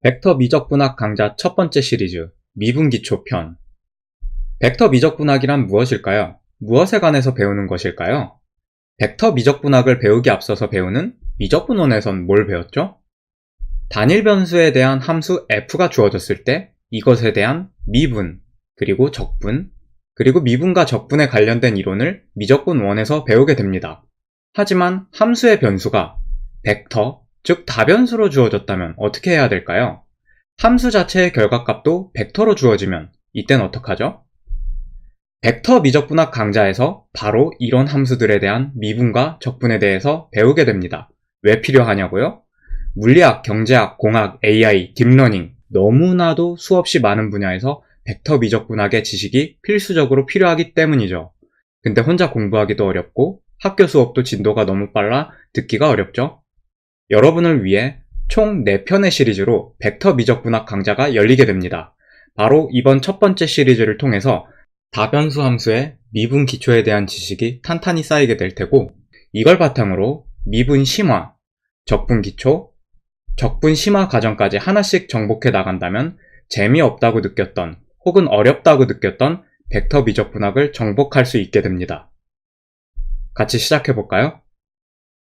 벡터 미적분학 강좌 첫 번째 시리즈 미분기초 편 벡터 미적분학이란 무엇일까요? 무엇에 관해서 배우는 것일까요? 벡터 미적분학을 배우기 앞서서 배우는 미적분원에선 뭘 배웠죠? 단일 변수에 대한 함수 f가 주어졌을 때 이것에 대한 미분, 그리고 적분, 그리고 미분과 적분에 관련된 이론을 미적분원에서 배우게 됩니다. 하지만 함수의 변수가 벡터, 즉 다변수로 주어졌다면 어떻게 해야 될까요? 함수 자체의 결과값도 벡터로 주어지면 이땐 어떡하죠? 벡터 미적분학 강좌에서 바로 이런 함수들에 대한 미분과 적분에 대해서 배우게 됩니다. 왜 필요하냐고요? 물리학, 경제학, 공학, AI, 딥러닝 너무나도 수없이 많은 분야에서 벡터 미적분학의 지식이 필수적으로 필요하기 때문이죠. 근데 혼자 공부하기도 어렵고 학교 수업도 진도가 너무 빨라 듣기가 어렵죠? 여러분을 위해 총 4편의 시리즈로 벡터 미적분학 강좌가 열리게 됩니다. 바로 이번 첫 번째 시리즈를 통해서 다변수 함수의 미분 기초에 대한 지식이 탄탄히 쌓이게 될 테고 이걸 바탕으로 미분 심화, 적분 기초, 적분 심화 과정까지 하나씩 정복해 나간다면 재미없다고 느꼈던 혹은 어렵다고 느꼈던 벡터 미적분학을 정복할 수 있게 됩니다. 같이 시작해 볼까요?